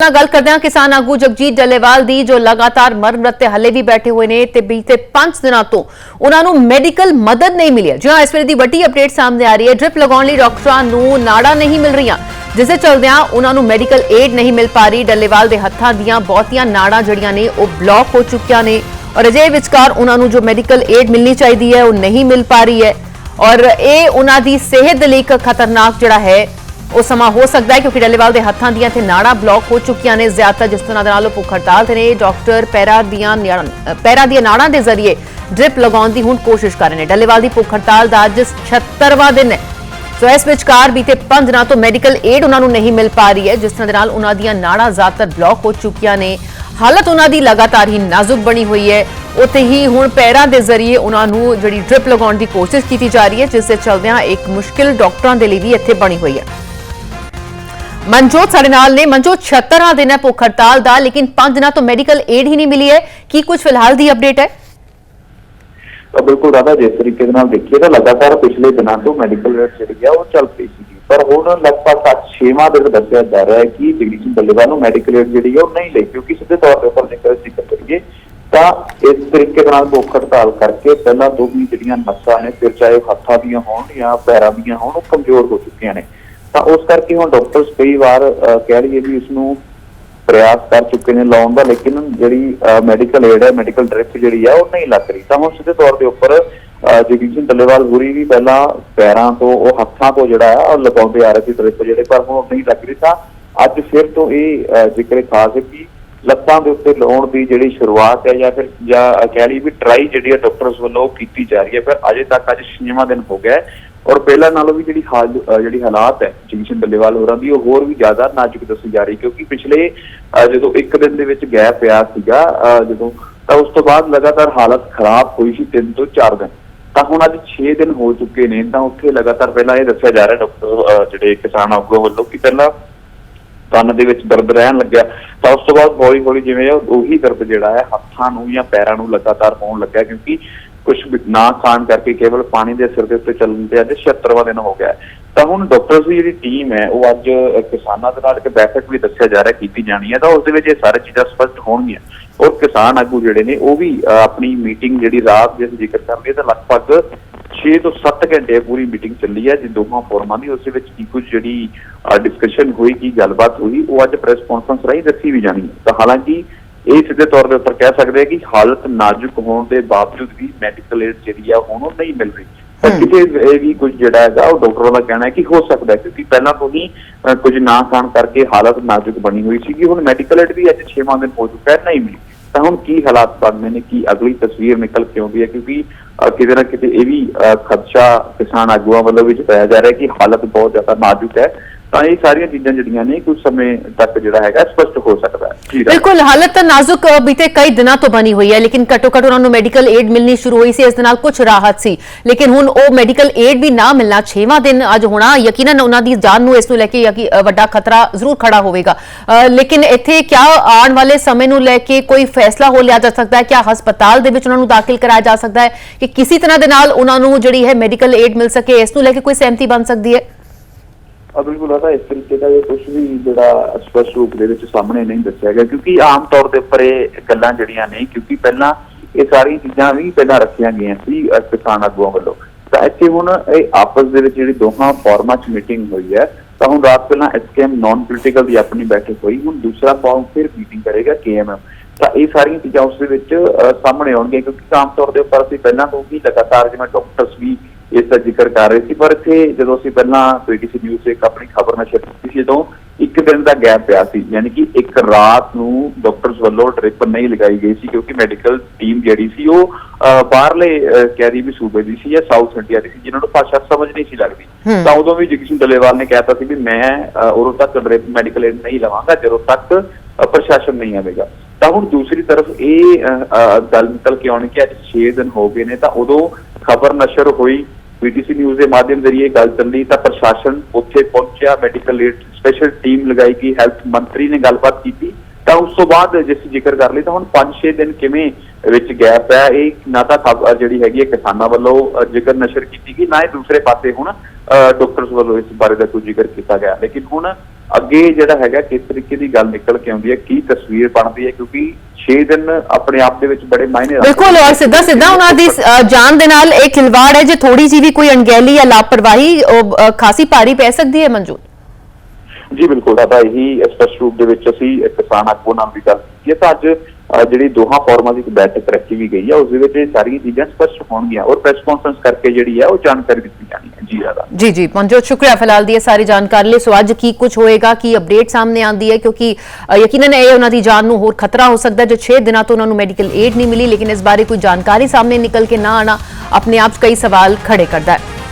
ਨਾਲ ਗੱਲ ਕਰਦੇ ਹਾਂ ਕਿਸਾਨ ਆਗੂ ਜਗਜੀਤ ਡੱਲੇਵਾਲ ਦੀ, ਜੋ ਲਗਾਤਾਰ ਮਰਨ ਰੱਤੇ ਹੱਲੇ ਵੀ ਬੈਠੇ ਹੋਏ ਨੇ ਤੇ ਬੀਤੇ 5 ਦਿਨਾਂ ਤੋਂ ਉਹਨਾਂ ਨੂੰ ਮੈਡੀਕਲ ਮਦਦ ਨਹੀਂ ਮਿਲੀ ਜੀ ਹਾਂ, ਇਸ ਵੇਲੇ ਦੀ ਵੱਡੀ ਅਪਡੇਟ ਸਾਹਮਣੇ ਆ ਰਹੀ ਹੈ। ਡ੍ਰਿਪ ਲਗਾਉਣ ਲਈ ਡਾਕਟਰਾਂ ਨੂੰ ਨਾੜਾ ਨਹੀਂ ਮਿਲ ਰਹੀਆਂ, ਜਿਸ ਦੇ ਚਲਦਿਆਂ ਉਹਨਾਂ ਨੂੰ ਮੈਡੀਕਲ ਏਡ ਨਹੀਂ ਮਿਲ ਪਾ ਰਹੀ। ਡੱਲੇਵਾਲ ਦੇ ਹੱਥਾਂ ਦੀਆਂ ਬਹੁਤੀਆਂ ਨਾੜਾਂ ਜਿਹੜੀਆਂ ਨੇ, ਉਹ ਬਲੌਕ ਹੋ ਚੁੱਕੀਆਂ ਨੇ ਔਰ ਅਜੇ ਵਿਚਕਾਰ ਉਹਨਾਂ ਨੂੰ ਜੋ ਮੈਡੀਕਲ ਏਡ ਮਿਲਣੀ ਚਾਹੀਦੀ ਹੈ, ਉਹ ਨਹੀਂ ਮਿਲ ਪਾ ਰਹੀ ਹੈ ਔਰ ਇਹ ਉਹਨਾਂ ਦੀ ਸਿਹਤ ਦੇ ਲਈ ਇੱਕ ਖਤਰਨਾਕ ਜਿਹੜਾ ਹੈ ਉਹ ਸਮਾਂ ਹੋ ਸਕਦਾ ਹੈ ਕਿਉਂਕਿ ਡੱਲੇਵਾਲ ਦੇ ਹੱਥਾਂ ਦੀਆਂ ਤੇ ਨਾੜਾਂ ਬਲੌਕ ਹੋ ਚੁੱਕੀਆਂ ਨੇ। ਜ਼ਿਆਦਾਤਰ ਜਿਸ ਤਰ੍ਹਾਂ ਦੇ ਨਾਲ ਉਹ ਭੁੱਖ ਹੜਤਾਲ ਤੇ ਨੇ, ਡਾਕਟਰ ਪੈਰਾ ਦੀਆਂ ਨਿਆਣ- ਦੀਆਂ ਨਾੜਾਂ ਦੇ ਜ਼ਰੀਏ ਡ੍ਰਿਪ ਲਗਾਉਣ ਦੀ ਹੁਣ ਕੋਸ਼ਿਸ਼ ਕਰ ਰਹੇ ਨੇ। ਡੱਲੇਵਾਲ ਦੀ ਭੁੱਖ ਹੜਤਾਲ ਦਾ ਅੱਜ 76ਵਾਂ ਦਿਨ ਹੈ। ਸੋ ਇਸ ਵਿਚਕਾਰ ਬੀਤੇ 5 ਦਿਨਾਂ ਤੋਂ ਮੈਡੀਕਲ ਏਡ ਉਹਨਾਂ ਨੂੰ ਨਹੀਂ ਮਿਲ ਪਾ ਰਹੀ ਹੈ। ਜਿਸ ਤਰ੍ਹਾਂ ਦੇ ਨਾਲ ਉਹਨਾਂ ਦੀਆਂ ਨਾੜਾਂ ਜ਼ਿਆਦਾਤਰ ਬਲੌਕ ਹੋ ਚੁੱਕੀਆਂ ਨੇ। ਹਾਲਤ ਉਹਨਾਂ ਦੀ ਲਗਾਤਾਰ ਹੀ ਨਾਜ਼ੁਕ ਬਣੀ ਹੋਈ ਹੈ। ਉੱਥੇ ਹੀ ਹੁਣ ਪੈਰਾਂ ਦੇ ਜ਼ਰੀਏ ਉਹਨਾਂ ਨੂੰ ਜਿਹੜੀ ਡ੍ਰਿਪ ਲਗਾਉਣ ਦੀ ਕੋਸ਼ਿਸ਼ ਕੀਤੀ ਜਾ ਰਹੀ ਹੈ, ਜਿਸ ਦੇ ਚਲਦਿਆਂ ਇੱਕ ਮੁਸ਼ਕਿਲ ਡਾਕਟਰਾਂ ਦੇ ਲਈ ਵੀ ਇੱਥੇ ਬਣੀ ਹੋਈ ਹੈ। ਮਨਜੋਤ ਸਾਡੇ ਨਾਲ ਨੇ। ਮਨਜੋਤ 76ਵਾਂ ਦਿਨ ਹੈ ਭੁੱਖ ਹੜਤਾਲ ਦਾ, ਲੇਕਿਨ 5 ਦਿਨਾਂ ਤੋਂ ਮੈਡੀਕਲ ਏਡ ਹੀ ਨਹੀਂ ਮਿਲੀ ਹੈ। ਕੀ ਕੁਝ ਫਿਲਹਾਲ ਦੀ ਅਪਡੇਟ ਹੈ? ਬਿਲਕੁਲ ਰਾਧਾ ਜਿਸ ਤਰੀਕੇ ਦੇ ਨਾਲ ਦੇਖੀਏ ਤਾਂ ਲਗਾਤਾਰ ਪਿਛਲੇ ਦਿਨਾਂ ਤੋਂ ਮੈਡੀਕਲ ਰੇਟ ਜਿਹੜੀ ਆ ਉਹ ਚੱਲ ਪਈ ਸੀ ਪਰ ਹੁਣ ਲਗਭਗ 6ਵਾਂ ਦਿਨ ਦੱਸਿਆ ਜਾ ਰਿਹਾ ਹੈ ਕਿ ਜਗਦੀਸ਼ ਸਿੰਘ ਬੱਲੇਵਾਲ ਨੂੰ ਮੈਡੀਕਲ ਏਡ ਜਿਹੜੀ ਆ ਉਹ ਨਹੀਂ ਲਈ, ਕਿਉਂਕਿ ਸਿੱਧੇ ਤੌਰ ਤੇ ਉੱਪਰ ਜੇਕਰ ਅਸੀਂ ਕਰੀਏ, ਤਾਂ ਇਸ ਤਰੀਕੇ ਦੇ ਨਾਲ ਭੁੱਖ ਹੜਤਾਲ ਕਰਕੇ ਪਹਿਲਾਂ ਤੋਂ ਵੀ ਜਿਹੜੀਆਂ ਨਸਾਂ ਨੇ, ਫਿਰ ਚਾਹੇ ਉਹ ਹੱਥਾਂ ਦੀਆਂ ਹੋਣ ਜਾਂ ਪੈਰਾਂ ਦੀਆਂ ਹੋਣ, ਉਹ ਕਮਜ਼ੋਰ ਹੋ ਚੁੱਕੀਆਂ ਨੇ। ਤਾਂ ਉਸ ਕਰਕੇ ਹੁਣ ਡਾਕਟਰਸ ਕਈ ਵਾਰ ਕਹਿ ਲਈਏ ਵੀ ਇਸ ਨੂੰ ਪ੍ਰਯਾਸ ਕਰ ਚੁੱਕੇ ਨੇ ਲਾਉਣ ਦਾ ਲੇਕਿਨ ਜਿਹੜੀ ਮੈਡੀਕਲ ਏਡ ਹੈ ਮੈਡੀਕਲ ਡ੍ਰਿਪ ਜਿਹੜੀ ਆ ਉਹ ਨਹੀਂ ਲੱਗ ਰਹੀ। ਤਾਂ ਹੁਣ ਸਿੱਧੇ ਤੌਰ ਦੇ ਉੱਪਰ ਜਗਜੀਤ ਸਿੰਘ ਡੱਲੇਵਾਲ ਗੁਰੀ ਵੀ ਪਹਿਲਾਂ ਪੈਰਾਂ ਤੋਂ ਉਹ ਹੱਥਾਂ ਤੋਂ ਜਿਹੜਾ ਆ ਉਹ ਲਗਾਉਂਦੇ ਆ ਰਹੇ ਸੀ ਡ੍ਰਿਪ ਜਿਹੜੇ ਪਰ ਹੁਣ ਉਹ ਨਹੀਂ ਲੱਗ ਰਹੀ। ਤਾਂ ਅੱਜ ਫਿਰ ਤੋਂ ਇਹ ਅਹ, ਜ਼ਿਕਰ ਖਾਸ ਹੈ ਕਿ ਲੱਤਾਂ ਦੇ ਉੱਤੇ ਲਾਉਣ ਦੀ ਜਿਹੜੀ ਸ਼ੁਰੂਆਤ ਹੈ ਜਾਂ ਫਿਰ ਜਾਂ ਕਹਿ ਲਈ ਵੀ ਟਰਾਈ ਜਿਹੜੀ ਹੈ ਡਾਕਟਰਸ ਵੱਲੋਂ ਕੀਤੀ ਜਾ ਰਹੀ ਹੈ ਪਰ ਅਜੇ ਤੱਕ ਅੱਜ ਛੇਵਾਂ ਦਿਨ ਹੋ ਗਿਆ ਹੈ। ਔਰ ਪਹਿਲਾਂ ਨਾਲੋਂ ਵੀ ਜਿਹੜੀ ਹਾਲ ਜਿਹੜੀ ਹਾਲਾਤ ਹੈ, ਜਗਦੀਸ਼ ਬੱਲੇਵਾਲ ਹੋਰਾਂ ਦੀ, ਉਹ ਹੋਰ ਵੀ ਜ਼ਿਆਦਾ ਨਾਜ਼ੁਕ ਦੱਸੀ ਜਾ ਰਹੀ ਕਿਉਂਕਿ ਪਿਛਲੇ ਜਦੋਂ ਇੱਕ ਦਿਨ ਦੇ ਵਿੱਚ ਗੈਪ ਪਿਆ ਸੀਗਾ ਜਦੋਂ, ਤਾਂ ਉਸ ਤੋਂ ਬਾਅਦ ਲਗਾਤਾਰ ਹਾਲਤ ਖਰਾਬ ਹੋਈ ਸੀ 3 ਤੋਂ 4 ਦਿਨ। ਤਾਂ ਹੁਣ ਅੱਜ 6 ਦਿਨ ਹੋ ਚੁੱਕੇ ਨੇ, ਤਾਂ ਉੱਥੇ ਲਗਾਤਾਰ ਪਹਿਲਾਂ ਇਹ ਦੱਸਿਆ ਜਾ ਰਿਹਾ ਡਾਕਟਰ ਜਿਹੜੇ ਕਿਸਾਨ ਆਗੂ ਵੱਲੋਂ ਕਿ ਪਹਿਲਾਂ ਕੰਨ ਦੇ ਵਿੱਚ ਦਰਦ ਰਹਿਣ ਲੱਗਿਆ, ਤਾਂ ਉਸ ਤੋਂ ਬਾਅਦ ਹੌਲੀ ਹੌਲੀ ਜਿਵੇਂ ਉਹੀ ਦਰਦ ਜਿਹੜਾ ਹੈ, ਹੱਥਾਂ ਨੂੰ ਜਾਂ ਪੈਰਾਂ ਨੂੰ ਲਗਾਤਾਰ ਹੋਣ ਲੱਗਾ ਕਿਉਂਕਿ ਕੁਝ ਨਾ ਖਾਣ ਕਰਕੇ ਕੇਵਲ ਪਾਣੀ ਦੇ ਸਿਰ ਦੇ ਉੱਤੇ ਚੱਲਣ ਤੇ ਅੱਜ 76ਵਾਂ ਦਿਨ ਹੋ ਗਿਆ ਤਾਂ ਹੁਣ ਡਾਕਟਰਸ ਦੀ ਜਿਹੜੀ ਟੀਮ ਹੈ ਉਹ ਅੱਜ ਕਿਸਾਨਾਂ ਦੇ ਨਾਲ ਇੱਕ ਬੈਠਕ ਵੀ ਦੱਸਿਆ ਜਾ ਰਿਹਾ ਕੀਤੀ ਜਾਣੀ ਹੈ। ਤਾਂ ਉਸ ਦੇ ਵਿੱਚ ਇਹ ਸਾਰੀ ਚੀਜ਼ਾਂ ਸਪਸ਼ਟ ਹੋਣਗੀਆਂ। ਔਰ ਕਿਸਾਨ ਆਗੂ ਜਿਹੜੇ ਨੇ ਉਹ ਵੀ ਅ, ਆਪਣੀ ਮੀਟਿੰਗ ਜਿਹੜੀ ਰਾਤ ਦੇ ਅਸੀਂ ਜ਼ਿਕਰ ਕਰਦੇ ਤਾਂ ਲਗਭਗ 6 ਤੋਂ 7 ਘੰਟੇ ਪੂਰੀ ਮੀਟਿੰਗ ਚੱਲੀ ਹੈ ਜੀ ਦੋਹਾਂ ਫੋਰਮਾਂ ਦੀ। ਉਸ ਦੇ ਵਿੱਚ ਕੀ ਕੁਝ ਜਿਹੜੀ ਡਿਸਕਸ਼ਨ ਹੋਈ ਕੀ ਗੱਲਬਾਤ ਹੋਈ ਉਹ ਅੱਜ ਪ੍ਰੈਸ ਕਾਨਫਰੰਸ ਰਾਹੀਂ ਦੱਸੀ ਵੀ ਜਾਣੀ ਹੈ। ਤਾਂ ਹਾਲਾਂਕਿ ਇਹ ਸਿੱਧੇ ਤੌਰ ਦੇ ਉੱਪਰ ਕਹਿ ਸਕਦੇ ਆ ਕਿ ਹਾਲਤ ਨਾਜ਼ੁਕ ਹੋਣ ਦੇ ਬਾਵਜੂਦ ਵੀ ਮੈਡੀਕਲ ਏਡ ਜਿਹੜੀ ਆ ਹੁਣ ਉਹ ਨਹੀਂ ਮਿਲ ਰਹੀ। ਪਰ। ਕਿਤੇ ਇਹ ਵੀ ਕੁਝ ਜਿਹੜਾ ਹੈਗਾ ਉਹ ਡਾਕਟਰਾਂ ਦਾ ਕਹਿਣਾ ਹੈ ਕਿ ਹੋ ਸਕਦਾ ਹੈ ਕਿਉਂਕਿ ਪਹਿਲਾਂ ਤੋਂ ਹੀ ਕੁਝ ਨਾ ਖਾਣ ਕਰਕੇ ਹਾਲਤ ਨਾਜ਼ੁਕ ਬਣੀ ਹੋਈ ਸੀ ਕਿ ਹੁਣ ਮੈਡੀਕਲ ਏਡ ਵੀ ਅੱਜ 6ਵਾਂ ਦਿਨ ਹੋ ਚੁੱਕਾ ਹੈ ਨਹੀਂ ਮਿਲੀ। ਤਾਂ ਹੁਣ ਕੀ ਹਾਲਾਤ ਬਣਨੇ ਨੇ ਕੀ ਅਗਲੀ ਤਸਵੀਰ ਨਿਕਲ ਕੇ ਆਉਂਦੀ ਹੈ? ਕਿਉਂਕਿ ਕਿਤੇ ਨਾ ਕਿਤੇ ਇਹ ਵੀ ਖਦਸ਼ਾ ਕਿਸਾਨ ਆਗੂਆਂ ਵੱਲੋਂ ਵੀ ਜਤਾਇਆ ਜਾ ਰਿਹਾ ਹੈ ਕਿ ਹਾਲਤ ਬਹੁਤ ਜ਼ਿਆਦਾ ਨਾਜ਼ੁਕ ਹੈ। ਤਾਂ ਇਹ ਸਾਰੀਆਂ ਚੀਜ਼ਾਂ ਜਿਹੜੀਆਂ ਨੇ ਕੁਝ ਸਮੇਂ ਤੱਕ ਜਿਹੜਾ ਹੈਗਾ ਸਪਸ਼ਟ ਹੋ ਸਕਦਾ ਹੈ। ਬਿਲਕੁਲ, ਹਾਲਤ ਤਾਂ ਨਾਜ਼ੁਕ ਬੀਤੇ ਕਈ ਦਿਨਾਂ ਤੋਂ ਬਣੀ ਹੋਈ ਹੈ, ਲੇਕਿਨ ਘੱਟੋ ਘੱਟ ਉਹਨਾਂ ਨੂੰ ਮੈਡੀਕਲ ਏਡ ਮਿਲਣੀ ਸ਼ੁਰੂ ਹੋਈ ਸੀ, ਇਸ ਦੇ ਨਾਲ ਕੁਝ ਰਾਹਤ ਸੀ। ਲੇਕਿਨ ਹੁਣ ਉਹ ਮੈਡੀਕਲ ਏਡ ਵੀ ਨਾ ਮਿਲਣਾ 6ਵਾਂ ਦਿਨ ਅੱਜ ਹੋਣਾ, ਯਕੀਨਨ ਉਹਨਾਂ ਦੀ ਜਾਨ ਨੂੰ ਇਸ ਨੂੰ ਲੈ ਕੇ ਵੱਡਾ ਖਤਰਾ ਜ਼ਰੂਰ ਖੜਾ ਹੋਵੇਗਾ। ਲੇਕਿਨ ਇੱਥੇ ਕਿਆ ਆਉਣ ਵਾਲੇ ਸਮੇਂ ਨੂੰ ਲੈ ਕੇ ਕੋਈ ਫੈਸਲਾ ਹੋ ਲਿਆ ਜਾ ਸਕਦਾ ਹੈ? ਕਿਆ ਹਸਪਤਾਲ ਦੇ ਵਿੱਚ ਉਹਨਾਂ ਨੂੰ ਦਾਖਲ ਕਰਾਇਆ ਜਾ ਸਕਦਾ ਹੈ? ਕਿ ਕਿਸੇ ਤਰ੍ਹਾਂ ਦੇ ਨਾਲ ਉਹਨਾਂ ਨੂੰ ਜਿਹੜੀ ਹੈ ਮੈਡੀਕਲ ਏਡ ਮਿਲ ਸਕੇ, ਇਸ ਨੂੰ ਲੈ ਕੇ ਕੋਈ ਸਹਿਮਤੀ ਬਣ ਸਕਦੀ ਹੈ? ਆ ਬਿਲਕੁਲ ਆਦਾ ਇਸ ਤਰੀਕੇ ਦਾ ਇਹ ਕੁਝ ਵੀ ਜਿਹੜਾ ਸਪਸ਼ਟ ਰੂਪ ਦੇ ਵਿੱਚ ਸਾਹਮਣੇ ਨਹੀਂ ਦੱਸਿਆ ਗਿਆ, ਕਿਉਂਕਿ ਆਮ ਤੌਰ ਦੇ ਉੱਪਰ ਇਹ ਗੱਲਾਂ ਜਿਹੜੀਆਂ ਨੇ, ਕਿਉਂਕਿ ਪਹਿਲਾਂ ਇਹ ਸਾਰੀਆਂ ਚੀਜ਼ਾਂ ਵੀ ਪਹਿਲਾਂ ਰੱਖੀਆਂ ਗਈਆਂ ਸੀ ਕਿਸਾਨ ਆਗੂਆਂ ਵੱਲੋਂ। ਤਾਂ ਇੱਥੇ ਹੁਣ ਇਹ ਆਪਸ ਦੇ ਵਿੱਚ ਜਿਹੜੀ ਦੋਹਾਂ ਫਾਰਮਾਂ 'ਚ ਮੀਟਿੰਗ ਹੋਈ ਹੈ, ਤਾਂ ਹੁਣ ਰਾਤ ਪਹਿਲਾਂ ਐਸਕੇਐਮ ਨਾਨ ਪੋਲੀਟੀਕਲ ਦੀ ਆਪਣੀ ਬੈਠਕ ਹੋਈ, ਹੁਣ ਦੂਸਰਾ ਫਾਰਮ ਫਿਰ ਮੀਟਿੰਗ ਕਰੇਗਾ ਕੇਐਮਐਮ ਤਾਂ ਇਹ ਸਾਰੀਆਂ ਚੀਜ਼ਾਂ ਉਸ ਦੇ ਵਿੱਚ ਸਾਹਮਣੇ ਆਉਣਗੀਆਂ, ਕਿਉਂਕਿ ਆਮ ਤੌਰ ਦੇ ਉੱਪਰ ਅਸੀਂ ਪਹਿਲਾਂ ਤੋਂ ਵੀ ਲਗਾਤਾਰ ਜਿਵੇਂ ਡਾਕਟਰਸ ਵੀ ਇਸ ਦਾ ਜ਼ਿਕਰ ਕਰ ਰਹੇ ਸੀ ਪਰ ਇੱਥੇ ਜਦੋਂ ਅਸੀਂ ਪਹਿਲਾਂ ਪੀਟੀਸੀ ਨਿਊਜ਼ ਤੇ ਇੱਕ ਆਪਣੀ ਖਬਰ ਨਸ਼ਰ ਕੀਤੀ ਸੀ ਜਦੋਂ ਇੱਕ ਦਿਨ ਦਾ ਗੈਪ ਪਿਆ ਸੀ ਯਾਨੀ ਕਿ ਇੱਕ ਰਾਤ ਨੂੰ ਡਾਕਟਰਸ ਵੱਲੋਂ ਟ੍ਰਿਪ ਨਹੀਂ ਲਗਾਈ ਗਈ ਸੀ ਕਿਉਂਕਿ ਮੈਡੀਕਲ ਟੀਮ ਜਿਹੜੀ ਸੀ ਉਹ ਬਾਹਰਲੇ ਰਹੀ ਵੀ ਸੂਬੇ ਦੀ ਸੀ ਜਾਂ ਸਾਊਥ ਇੰਡੀਆ ਦੀ ਸੀ ਜਿਨ੍ਹਾਂ ਨੂੰ ਭਾਸ਼ਾ ਸਮਝ ਨਹੀਂ ਸੀ ਲੱਗਦੀ। ਤਾਂ ਉਦੋਂ ਵੀ ਜਗਦੀਸ਼ ਡੱਲੇਵਾਲ ਨੇ ਕਹਿਤਾ ਸੀ ਵੀ ਮੈਂ ਉਦੋਂ ਤੱਕ ਡ੍ਰਿਪ ਮੈਡੀਕਲ ਏਡ ਨਹੀਂ ਲਵਾਂਗਾ ਜਦੋਂ ਤੱਕ ਪ੍ਰਸ਼ਾਸਨ ਨਹੀਂ ਆਵੇਗਾ। ਤਾਂ ਹੁਣ ਦੂਸਰੀ ਤਰਫ ਇਹ ਗੱਲ ਨਿਕਲ ਕੇ ਆਉਣੀ ਕਿ ਅੱਜ 6 ਦਿਨ ਹੋ ਗਏ ਨੇ ਤਾਂ ਉਦੋਂ ਖਬਰ ਨਸ਼ਰ ਹੋਈ। ਪੀਟੀਸੀ ਨਿਊਜ਼ ਦੇ ਮਾਧਿਅਮ ਜ਼ਰੀਏ ਗੱਲ ਚੱਲੀ ਤਾਂ ਪ੍ਰਸ਼ਾਸਨ ਉੱਥੇ ਪਹੁੰਚਿਆ ਮੈਡੀਕਲ ਏਡ ਸਪੈਸ਼ਲ ਟੀਮ ਲਗਾਈ ਗਈ ਹੈਲਥ ਮੰਤਰੀ ਨੇ ਗੱਲਬਾਤ ਕੀਤੀ। ਤਾਂ ਉਸ ਤੋਂ ਬਾਅਦ ਜੇ ਅਸੀਂ ਜ਼ਿਕਰ ਕਰ ਲਈ ਤਾਂ ਹੁਣ 5-6 ਦਿਨ ਕਿਵੇਂ ਵਿੱਚ ਗੈਪ ਹੈ, ਇਹ ਨਾ ਤਾਂ ਜਿਹੜੀ ਹੈਗੀ ਹੈ ਕਿਸਾਨਾਂ ਵੱਲੋਂ ਜ਼ਿਕਰ ਨਸ਼ਰ ਕੀਤੀ ਗਈ, ਨਾ ਇਹ ਦੂਸਰੇ ਪਾਸੇ ਹੁਣ ਡਾਕਟਰਸ ਵੱਲੋਂ ਇਸ ਬਾਰੇ ਦਾ ਕੋਈ ਜ਼ਿਕਰ ਕੀਤਾ ਗਿਆ। ਲੇਕਿਨ ਹੁਣ ਅੱਗੇ ਜਿਹੜਾ ਹੈਗਾ ਕਿਸ ਤਰੀਕੇ ਦੀ ਗੱਲ ਨਿਕਲ ਕੇ ਆਉਂਦੀ ਹੈ ਕੀ ਤਸਵੀਰ ਬਣਦੀ ਹੈ ਕਿਉਂਕਿ 6 ਦਿਨ ਆਪਣੇ ਆਪ ਦੇ ਵਿੱਚ ਬੜੇ ਮਾਇਨੇ ਰੱਖਦੇ ਬਿਲਕੁਲ। ਔਰ ਸਿੱਧਾ ਸਿੱਧਾ ਉਹਨਾਂ ਦੀ ਜਾਨ ਦੇ ਨਾਲ ਇਹ ਖਿਲਵਾੜ ਹੈ ਜੇ ਥੋੜੀ ਜਿਹੀ ਵੀ ਕੋਈ ਅਣਗਹਿਲੀ ਜਾਂ ਲਾਪਰਵਾਹੀ ਖਾਸੀ ਭਾਰੀ ਪੈ ਸਕਦੀ ਹੈ ਮਨਜੂਰ ਜੀ ਬਿਲਕੁਲ। ਦਾਦਾ ਇਹੀ ਸਪਸ਼ਟ ਰੂਪ ਦੇ ਵਿੱਚ ਅਸੀਂ ਕਿਸਾਨ ਆਗੂ ਨਾਲ ਵੀ ਗੱਲ ਕੀਤੀ ਹੈ। ਤਾਂ ਅੱਜ ਜਿਹੜੀ ਦੋਹਾਂ ਫੋਰਮਾਂ ਦੀ ਇੱਕ ਬੈਠਕ ਰੱਖੀ ਵੀ ਗਈ ਹੈ ਉਸ ਦੇ ਵਿੱਚ ਇਹ ਸਾਰੀਆਂ ਚੀਜ਼ਾਂ ਸਪਸ਼ਟ ਹੋਣਗੀਆਂ। ਔਰ ਪ੍ਰੈਸ ਕਾਨਫਰੰਸ ਕਰਕੇ ਜਿਹੜੀ ਹੈ ਉਹ ਜਾਣਕਾਰੀ ਦਿੱਤੀ ਜਾਣੀ ਹੈ। ਜੀ ਜੀ ਜੀ ਮਨਜੋਤ ਸ਼ੁਕਰੀਆ ਫਿਲਹਾਲ ਦੀ ਇਹ ਸਾਰੀ ਜਾਣਕਾਰੀ ਲਈ। ਸੋ ਅੱਜ ਕੀ ਕੁਝ ਹੋਏਗਾ ਕੀ ਅਪਡੇਟ ਸਾਹਮਣੇ ਆਂਦੀ ਹੈ ਕਿਉਂਕਿ ਅ, ਯਕੀਨਨ ਇਹ ਉਹਨਾਂ ਦੀ ਜਾਨ ਨੂੰ ਹੋਰ ਖਤਰਾ ਹੋ ਸਕਦਾ ਜੋ 6 ਦਿਨਾਂ ਤੋਂ ਉਹਨਾਂ ਨੂੰ ਮੈਡੀਕਲ ਏਡ ਨਹੀਂ ਮਿਲੀ ਲੇਕਿਨ ਇਸ ਬਾਰੇ ਕੋਈ ਜਾਣਕਾਰੀ ਸਾਹਮਣੇ ਨਿਕਲ ਕੇ ਨਾ ਆਣਾ ਆਪਣੇ ਆਪ 'ਚ ਕਈ ਸਵਾਲ ਖੜੇ ਕਰਦਾ ਹੈ।